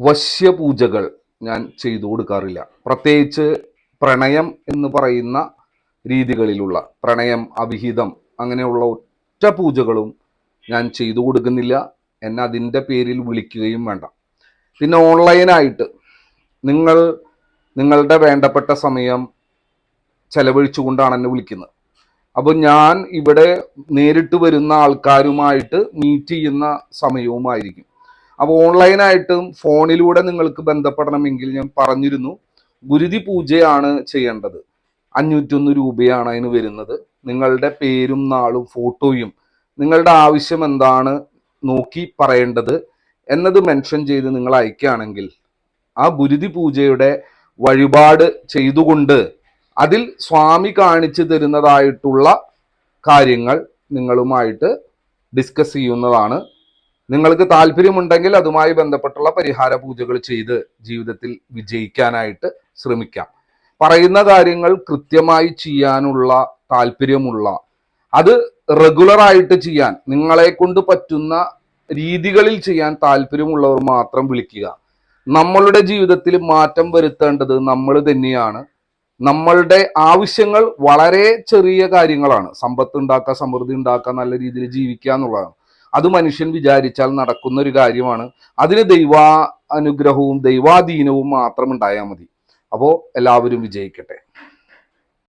വശ്യപൂജകൾ ഞാൻ ചെയ്തു കൊടുക്കാറില്ല. പ്രത്യേകിച്ച് പ്രണയം എന്ന് പറയുന്ന രീതികളിലുള്ള പ്രണയം അവിഹിതം അങ്ങനെയുള്ള ഒറ്റ പൂജകളും ഞാൻ ചെയ്തു കൊടുക്കുന്നില്ല. എന്നെ അതിന്റെ പേരിൽ വിളിക്കുകയും വേണ്ട. പിന്നെ ഓൺലൈനായിട്ട് നിങ്ങൾ നിങ്ങളുടെ വേണ്ടപ്പെട്ട സമയം ചെലവഴിച്ചുകൊണ്ടാണ് എന്നെ വിളിക്കുന്നത്. അപ്പോൾ ഞാൻ ഇവിടെ നേരിട്ട് വരുന്ന ആൾക്കാരുമായിട്ട് മീറ്റ് ചെയ്യുന്ന സമയവുമായിരിക്കും. അപ്പോൾ ഓൺലൈനായിട്ടും ഫോണിലൂടെ നിങ്ങൾക്ക് ബന്ധപ്പെടണമെങ്കിൽ ഞാൻ പറഞ്ഞിരുന്നു ഗുരുതി പൂജയാണ് ചെയ്യേണ്ടത്. അഞ്ഞൂറ്റൊന്ന് രൂപയാണ് അതിന് വരുന്നത്. നിങ്ങളുടെ പേരും നാളും ഫോട്ടോയും നിങ്ങളുടെ ആവശ്യം എന്താണ് നോക്കി പറയേണ്ടത് എന്നത് മെൻഷൻ ചെയ്ത് നിങ്ങൾ അയക്കുകയാണെങ്കിൽ ആ ഗുരുതി പൂജയുടെ വഴിപാട് ചെയ്തുകൊണ്ട് അതിൽ സ്വാമി കാണിച്ചു തരുന്നതായിട്ടുള്ള കാര്യങ്ങൾ നിങ്ങളുമായിട്ട് ഡിസ്കസ് ചെയ്യുന്നതാണ്. നിങ്ങൾക്ക് താല്പര്യമുണ്ടെങ്കിൽ അതുമായി ബന്ധപ്പെട്ടുള്ള പരിഹാര പൂജകൾ ചെയ്ത് ജീവിതത്തിൽ വിജയിക്കാനായിട്ട് ശ്രമിക്കാം. പറയുന്ന കാര്യങ്ങൾ കൃത്യമായി ചെയ്യാനുള്ള താല്പര്യമുള്ള അത് റെഗുലർ ആയിട്ട് ചെയ്യാൻ നിങ്ങളെ കൊണ്ട് പറ്റുന്ന രീതികളിൽ ചെയ്യാൻ താല്പര്യമുള്ളവർ മാത്രം വിളിക്കുക. നമ്മളുടെ ജീവിതത്തിൽ മാറ്റം വരുത്തേണ്ടത് നമ്മൾ തന്നെയാണ്. നമ്മളുടെ ആവശ്യങ്ങൾ വളരെ ചെറിയ കാര്യങ്ങളാണ്. സമ്പത്ത് ഉണ്ടാക്കുക സമൃദ്ധി ഉണ്ടാക്കുക നല്ല രീതിയിൽ ജീവിക്കുക എന്നുള്ളതാണ്. അത് മനുഷ്യൻ വിചാരിച്ചാൽ നടക്കുന്ന ഒരു കാര്യമാണ്. അതിന് ദൈവാനുഗ്രഹവും ദൈവാധീനവും മാത്രം ഉണ്ടായാൽ മതി. അപ്പോൾ എല്ലാവരും വിജയിക്കട്ടെ.